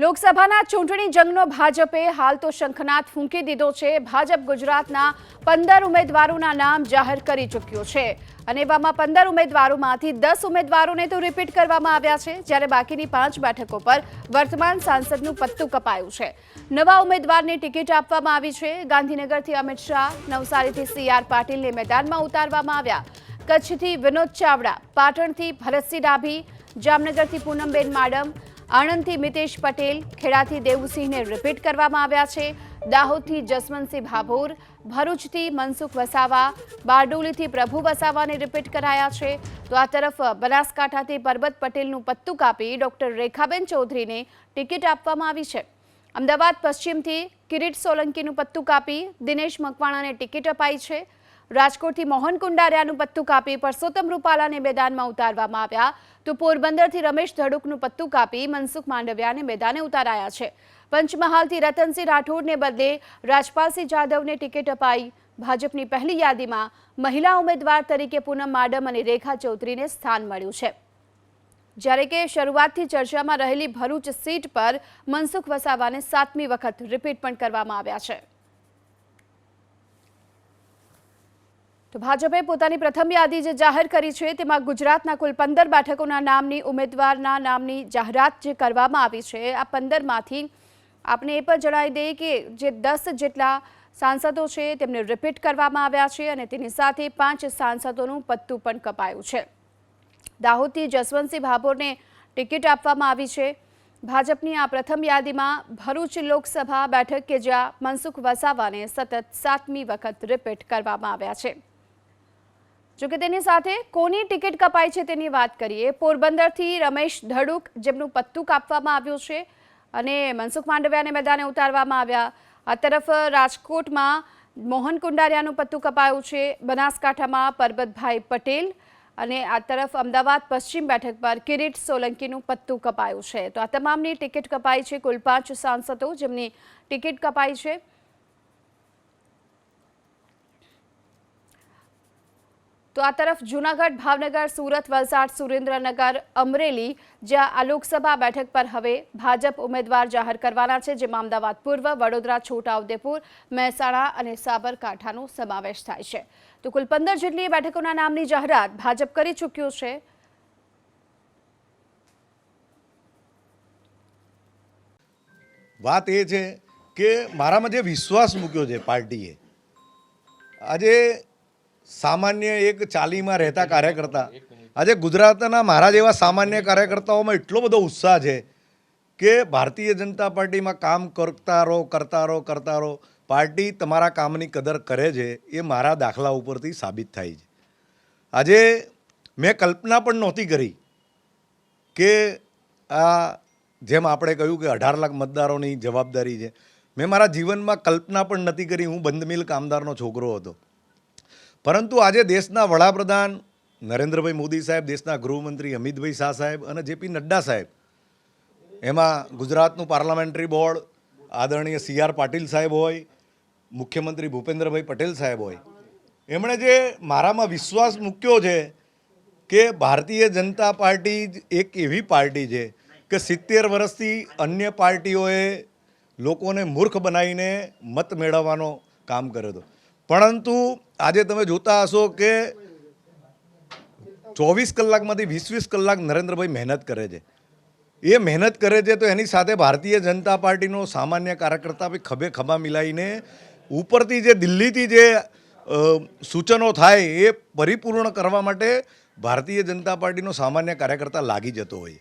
લોકસભાના ચૂંટણી જંગનો ભાજપે હાલ તો શંખનાથ ફૂંકી દીધો છે. ભાજપ ગુજરાતના પંદર ઉમેદવારોના નામ જાહેર કરી ચૂક્યો છે. અને એવામાં પંદર ઉમેદવારોમાંથી દસ ઉમેદવારોને તો રિપીટ કરવામાં આવ્યા છે. જ્યારે બાકીની પાંચ બેઠકો પર વર્તમાન સાંસદનું પત્તું કપાયું છે. નવા ઉમેદવારને ટિકિટ આપવામાં આવી છે. ગાંધીનગરથી અમિત શાહ, નવસારીથી સી આર પાટીલને મેદાનમાં ઉતારવામાં આવ્યા. કચ્છથી વિનોદ ચાવડા, પાટણથી ભરતસિંહ ડાભી, જામનગરથી પૂનમબેન માડમ આણંદથી મિતેશ પટેલ, ખેડાથી દેવુસિંહને રિપીટ કરવામાં આવ્યા છે. દાહોદથી જસવંતસિંહ ભાભોર, ભરૂચથી મનસુખ વસાવા, બારડોલીથી પ્રભુ વસાવાને રિપીટ કરાયા છે. તો આ તરફ બનાસકાંઠાથી પરબત પટેલનું પત્તું કાપી ડોક્ટર રેખાબેન ચૌધરીને ટિકિટ આપવામાં આવી છે. અમદાવાદ પશ્ચિમથી કિરીટ સોલંકીનું પત્તું કાપી દિનેશ મકવાણાને ટિકિટ અપાઈ છે. રાજકોટથી મોહન કુંડારિયાનું પત્તું કાપી પરસોત્તમ રૂપાલાને મેદાનમાં ઉતારવામાં આવ્યા. તો પોરબંદરથી રમેશ ધડુકનું પત્તું કાપી મનસુખ માંડવિયાને મેદાને ઉતારાયા છે. પંચમહાલથી રતનસિંહ રાઠોડને બદલે રાજપાલસિંહ જાદવને ટિકિટ અપાઈ. ભાજપની પહેલી યાદીમાં મહિલા ઉમેદવાર તરીકે પૂનમ માડમ અને રેખા ચૌધરીને સ્થાન મળ્યું છે. જ્યારે કે શરૂઆતથી ચર્ચામાં રહેલી ભરૂચ સીટ પર મનસુખ વસાવાને સાતમી વખત રિપીટ પણ કરવામાં આવ્યા છે. તો ભાજપે પોતાની પ્રથમ યાદી જે જાહેર કરી છે, તેમાં ગુજરાતના કુલ પંદર બેઠકોના નામની, ઉમેદવારના નામની જાહેરાત જે કરવામાં આવી છે, આ પંદરમાંથી આપણે એ પણ જણાવી દઈએ કે જે દસ જેટલા સાંસદો છે, તેમને રિપીટ કરવામાં આવ્યા છે અને તેની સાથે પાંચ સાંસદોનું પત્તું પણ કપાયું છે. દાહોદથી જસવંતસિંહ ભાભોરને ટિકિટ આપવામાં આવી છે. ભાજપની આ પ્રથમ યાદીમાં ભરૂચ લોકસભા બેઠક કે જ્યાં મનસુખ વસાવાને સતત સાતમી વખત રિપીટ કરવામાં આવ્યા છે. જોકે તેની સાથે કોની ટિકિટ કપાઈ છે તેની વાત કરીએ. પોરબંદરથી રમેશ ધડુક, જેમનું પત્તું કાપવામાં આવ્યું છે અને મનસુખ માંડવિયાને મેદાને ઉતારવામાં આવ્યા. આ તરફ રાજકોટમાં મોહન કુંડારિયાનું પત્તું કપાયું છે. બનાસકાંઠામાં પરબતભાઈ પટેલ અને આ તરફ અમદાવાદ પશ્ચિમ બેઠક પર કિરીટ સોલંકીનું પત્તું કપાયું છે. તો આ તમામની ટિકિટ કપાઈ છે. કુલ પાંચ સાંસદો જેમની ટિકિટ કપાઈ છે. તો આ તરફ જૂનાગઢ, ભાવનગર, સુરત, વલસાડ, સુરેન્દ્રનગર, અમરેલી જ્યાં આ લોકસભા બેઠક પર હવે ભાજપ ઉમેદવાર જાહેર કરવાના છે, જેમાં અમદાવાદ પૂર્વ, વડોદરા, છોટાઉદેપુર, મહેસાણા અને સાબરકાંઠાનો સમાવેશ થાય છે. તો કુલ પંદર જેટલી બેઠકોના નામની જાહેરાત ભાજપ કરી ચૂક્યું છે. વાત એ છે કે મારામાં જે વિશ્વાસ મૂક્યો છે પાર્ટીએ, આજે સામાન્ય એક ચાલીમાં રહેતા કાર્યકર્તા. આજે ગુજરાતના મારા જેવા સામાન્ય કાર્યકર્તાઓમાં એટલો બધો ઉત્સાહ છે કે ભારતીય જનતા પાર્ટીમાં કામ કરતા રહો કરતા રહો કરતા રહો પાર્ટી તમારા કામની કદર કરે છે એ મારા દાખલા ઉપરથી સાબિત થાય છે. આજે મેં કલ્પના પણ નહોતી કરી કે આ જેમ આપણે કહ્યું કે અઢાર લાખ મતદારોની જવાબદારી છે મેં મારા જીવનમાં કલ્પના પણ નથી કરી હું બંધમિલ કામદારનો છોકરો હતો. પરંતુ આજે દેશના વડાપ્રધાન નરેન્દ્રભાઈ મોદી સાહેબ, દેશના ગૃહમંત્રી અમિતભાઈ શાહ સાહેબ અને જેપી નડ્ડા સાહેબ, એમાં ગુજરાતનું પાર્લામેન્ટરી બોર્ડ, આદરણીય સી પાટીલ સાહેબ હોય, મુખ્યમંત્રી ભૂપેન્દ્રભાઈ પટેલ સાહેબ હોય. એમણે જે મારામાં વિશ્વાસ મૂક્યો છે કે ભારતીય જનતા પાર્ટી એક એવી પાર્ટી છે કે સિત્તેર વર્ષથી અન્ય પાર્ટીઓએ લોકોને મૂર્ખ બનાવીને મત મેળવવાનો કામ કર્યો હતો. પરંતુ આજે તમે જોતા હશો કે ચોવીસ કલાકમાંથી વીસ વીસ કલાક નરેન્દ્રભાઈ મહેનત કરે છે. એ મહેનત કરે છે તો એની સાથે ભારતીય જનતા પાર્ટીનો સામાન્ય કાર્યકર્તા બી ખભે ખભા મિલાઈને ઉપરથી જે દિલ્હીથી જે સૂચનો થાય એ પરિપૂર્ણ કરવા માટે ભારતીય જનતા પાર્ટીનો સામાન્ય કાર્યકર્તા લાગી જતો હોય.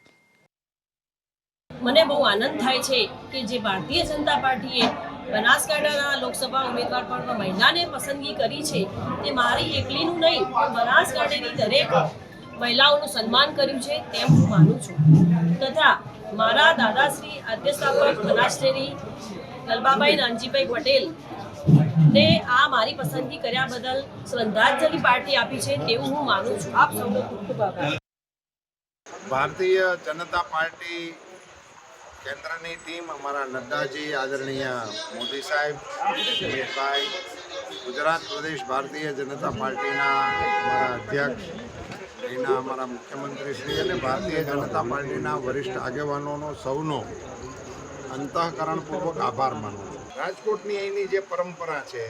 મને બહુ આનંદ થાય છે કે જે ભારતીય જનતા પાર્ટીએ બનાસકાંઠાના લોકસભા ઉમેદવાર પણ મહિલાને પસંદગી કરી છે. તે મારી એકલીનું નહીં, પણ બનાસકાંઠાની દરેક મહિલાઓનું સન્માન કર્યું છે તેમ હું માનું છું. તથા મારા દાદાશ્રી આદ્યસ્થાપક બનાસડેરી ગલબાભાઈ નાનજીભાઈ પટેલ ને આ મારી પસંદગી કર્યા બદલ શ્રદ્ધાંજલિ પાર્ટી આપી છે તેવું હું માનું છું. આપ સૌનો ખૂબ ખૂબ આભાર. ભારતીય જનતા પાર્ટી કેન્દ્રની ટીમ અમારા નડ્ડાજી આદરણીય મોદી સાહેબ અમિતભાઈ ગુજરાત પ્રદેશ ભારતીય જનતા પાર્ટીના અમારા અધ્યક્ષ, એના અમારા મુખ્યમંત્રી શ્રી અને ભારતીય જનતા પાર્ટીના વરિષ્ઠ આગેવાનોનો સૌનો અંતઃકરણપૂર્વક આભાર માનું રાજકોટની અહીંની જે પરંપરા છે,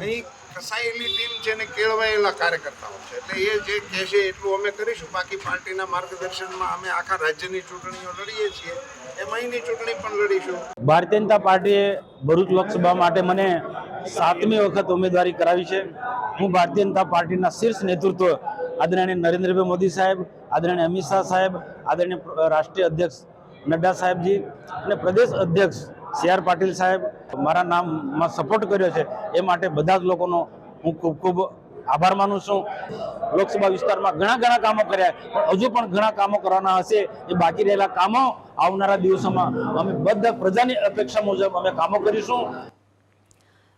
અહીં કસાયેલી ટીમ છે ને કેળવાયેલા કાર્યકર્તાઓ છે, એટલે એ જે કહેશે એટલું અમે કરીશું. બાકી પાર્ટીના માર્ગદર્શનમાં અમે આખા રાજ્યની ચૂંટણીઓ લડીએ છીએ. એમ ચૂંટણી પણ લડીશું. ભારતીય જનતા પાર્ટીએ ભરૂચ લોકસભા માટે મને સાતમી વખત ઉમેદવારી કરાવી છે. હું ભારતીય જનતા પાર્ટીના શીર્ષ નેતૃત્વ આદરણીય નરેન્દ્રભાઈ મોદી સાહેબ, આદરણીય અમિત શાહ સાહેબ, આદરણીય રાષ્ટ્રીય અધ્યક્ષ નડ્ડા સાહેબજી અને પ્રદેશ અધ્યક્ષ સી આર પાટીલ સાહેબ. મારા નામમાં સપોર્ટ કર્યો છે. એ માટે બધા જ લોકોનો હું ખૂબ ખૂબ આભાર માનું છું. લોકસભા વિસ્તારમાં ઘણા ઘણા કામો કર્યા પણ હજુ પણ ઘણા કામો કરવાના હશે. એ બાકી રહેલા કામો આવનારા દિવસોમાં અમે બધા પ્રજાની અપેક્ષા મુજબ અમે કામો કરીશું.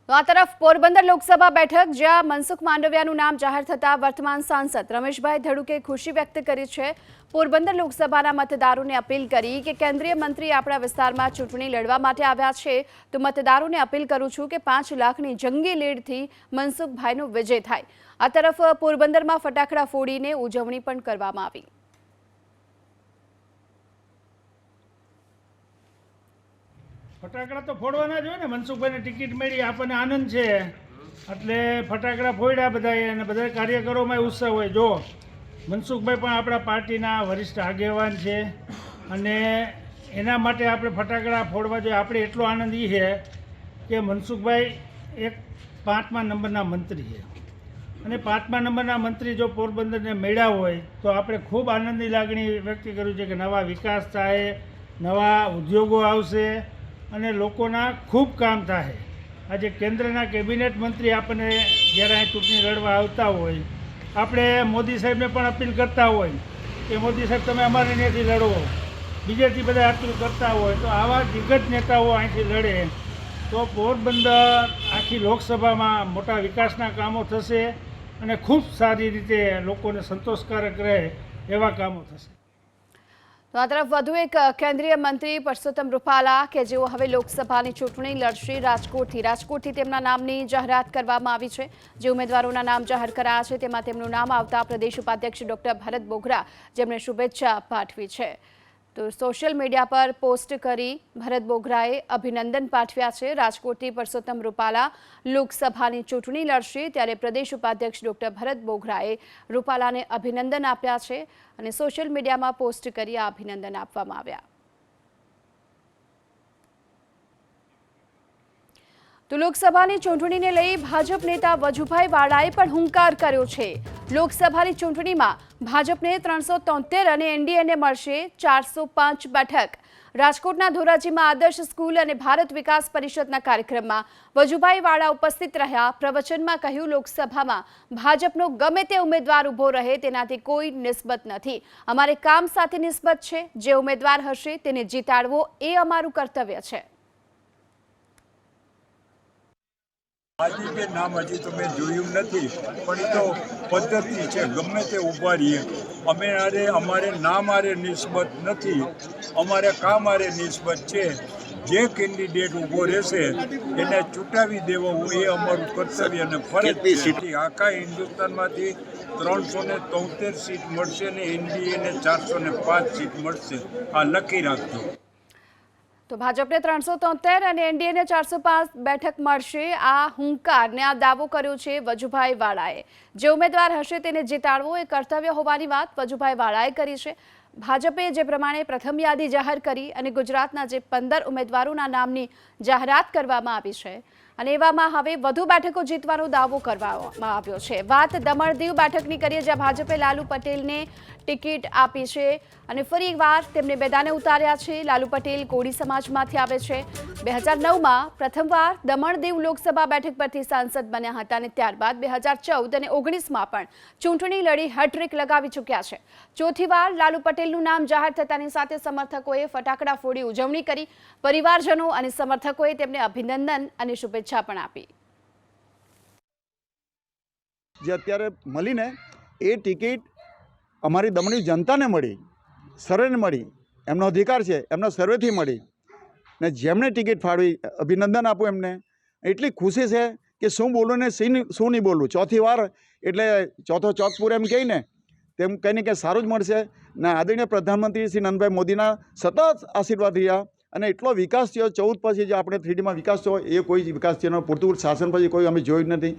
આ તરફ પોરબંદર લોકસભા બેઠક, જ્યાં મનસુખ માંડવિયાનું નામ જાહેર થતાં વર્તમાન સાંસદ રમેશભાઈ ધડુકે ખુશી વ્યક્ત કરી છે. પોરબંદર લોકસભાના મતદારોને અપીલ કરી કે કેન્દ્રીય મંત્રી આપણા વિસ્તારમાં ચૂંટણી લડવા માટે આવ્યા છે. તો મતદારોને અપીલ કરું છું કે પાંચ લાખની જંગી લીડથી મનસુખભાઈનો વિજય થાય. આ તરફ પોરબંદરમાં ફટાકડા ફોડીને ઉજવણી પણ કરવામાં આવી. ફટાકડા તો ફોડવાના જ હોય ને, મનસુખભાઈને ટિકિટ મળી, આપણને આનંદ છે. એટલે ફટાકડા ફોડ્યા બધાએ અને બધા કાર્યકરોમાં ઉત્સાહ હોય. જો, મનસુખભાઈ પણ આપણા પાર્ટીના વરિષ્ઠ આગેવાન છે, અને એના માટે આપણે ફટાકડા ફોડવા જોઈએ. આપણે એટલો આનંદ એ છે કે મનસુખભાઈ એક પાંચમા નંબરના મંત્રી છે. અને પાંચમા નંબરના મંત્રી જો પોરબંદરને મળ્યા હોય, તો આપણે ખૂબ આનંદની લાગણી વ્યક્ત કર્યું છે કે નવા વિકાસ થાય, નવા ઉદ્યોગો આવશે અને લોકોના ખૂબ કામ થાય. આજે કેન્દ્રના કેબિનેટ મંત્રી આપણને જ્યારે અહીં ચૂંટણી લડવા આવતા હોય, આપણે મોદી સાહેબને પણ અપીલ કરતા હોય કે મોદી સાહેબ, તમે અમારે અહીંથી લડો. બીજેથી બધા અપીલ કરતા હોય તો આવા દિગ્ગજ નેતાઓ અહીંથી લડે તો પોરબંદર આખી લોકસભામાં મોટા વિકાસના કામો થશે અને ખૂબ સારી રીતે લોકોને સંતોષકારક રહે એવા કામો થશે. આ તરફ વધુ એક કેન્દ્રીય મંત્રી પરસોત્તમ રૂપાલા કે જેઓ હવે લોકસભાની ચૂંટણી લડશે, રાજકોટથી. રાજકોટથી તેમના નામની જાહેરાત કરવામાં આવી છે. જે ઉમેદવારોના નામ જાહેર કરાયા છે, તેમાં તેમનું નામ આવતા પ્રદેશ ઉપાધ્યક્ષ ડોક્ટર ભરત બોગરા જેમણે શુભેચ્છા પાઠવી છે. તો સોશિયલ મીડિયા પર પોસ્ટ કરી ભરત બોઘરાએ અભિનંદન પાઠવ્યા છે. રાજકોટથી પરસોત્તમ રૂપાલા લોકસભાની ચૂંટણી લડશે ત્યારે પ્રદેશ ઉપાધ્યક્ષ ડોક્ટર ભરત બોઘરાએ રૂપાલાને અભિનંદન આપ્યા છે અને સોશિયલ મીડિયામાં પોસ્ટ કરી આ અભિનંદન આપવામાં આવ્યા. તો લોકસભાની ચૂંટણીને લઈ ભાજપ નેતા વજુભાઈ વાળાએ પણ હુંકાર કર્યો છે. લોકસભાની ચૂંટણીમાં ભાજપને ત્રણસો તોતેર અને એનડીએને મળશે ચારસો પાંચ બેઠક. રાજકોટના ધોરાજીમાં આદર્શ સ્કૂલ અને ભારત વિકાસ પરિષદના કાર્યક્રમમાં વજુભાઈ વાળા ઉપસ્થિત રહ્યા. પ્રવચનમાં કહ્યું, લોકસભામાં ભાજપનો ગમે તે ઉમેદવાર ઊભો રહે તેનાથી કોઈ નિસ્બત નથી. અમારે કામ સાથે નિસ્બત છે. જે ઉમેદવાર હશે તેને જીતાડવો એ અમારું કર્તવ્ય છે. આજે કે નામ હજી તો મેં જોયું નથી પણ એ તો પદ્ધતિ છે ગમે તે ઊભા રહીએ અમે આરે અમારે નામ આરે નિસ્બત નથી અમારે કામ આરે નિસ્બત છે. જે કેન્ડિડેટ ઊભો રહેશે એને ચૂંટાવી દેવો એ અમારું કર્તવ્ય અને ફરજ છે. આખા હિન્દુસ્તાનમાંથી ત્રણસો ને તોતેર સીટ મળશે ને એનડીએને ચારસો ને પાંચ સીટ મળશે. આ લખી રાખજો. તો ભાજપને ત્રણસો તોતેર અને એનડીએને ચારસો પાંચ બેઠક મળશે. આ હુંકારને આ દાવો કર્યો છે વજુભાઈ વાળાએ. જે ઉમેદવાર હશે તેને જીતાડવો એ કર્તવ્ય હોવાની વાત વજુભાઈ વાળાએ કરી છે. ભાજપે જે પ્રમાણે પ્રથમ યાદી જાહેર કરી અને ગુજરાતના જે પંદર ઉમેદવારોના નામની જાહેરાત કરવામાં આવી છે. અને એવામાં હવે વધુ બેઠકો જીતવાનો દાવો કરવામાં આવ્યો છે. વાત દમણ દીવ બેઠકની કરીએ, જ્યાં ભાજપે લાલુ પટેલને ટિકિટ આપી છે અને ફરી એકવાર તેમને મેદાને ઉતાર્યા છે. લાલુ પટેલ કોળી સમાજમાંથી આવે છે. બે હજાર નવમાં પ્રથમવાર દમણ દીવ લોકસભા બેઠક પરથી સાંસદ બન્યા હતા અને ત્યારબાદ બે હજાર ચૌદ અને ઓગણીસમાં પણ ચૂંટણી લડી હેટ્રિક લગાવી ચૂક્યા છે. ચોથી વાર લાલુ પટેલનું નામ જાહેર થતાની સાથે સમર્થકોએ ફટાકડા ફોડી ઉજવણી કરી. પરિવારજનો અને સમર્થકોએ તેમને અભિનંદન અને શુભેચ્છા પણ આપી. જે અત્યારે મળીને એ ટિકિટ અમારી દમણની જનતાને મળી સર્વેને મળી, એમનો અધિકાર છે, એમનો સર્વેથી મળી. ને જેમણે ટિકિટ ફાળવી, અભિનંદન આપું એમને. એટલી ખુશી છે કે શું બોલું ને શું શું નહીં બોલું. ચોથી વાર એટલે ચોથો ચોથપુર એમ કહીને, તેમ કહીને કે સારું જ મળશે. ને આદરણીય પ્રધાનમંત્રી શ્રી નંદભાઈ મોદીના સતત આશીર્વાદ રહ્યા. અને એટલો વિકાસ થયો, ચૌદ પછી જે આપણે થ્રીડીમાં વિકાસ થયો, એ કોઈ વિકાસ થયો પૂરતું શાસન પછી કોઈ અમે જોયું જ નથી.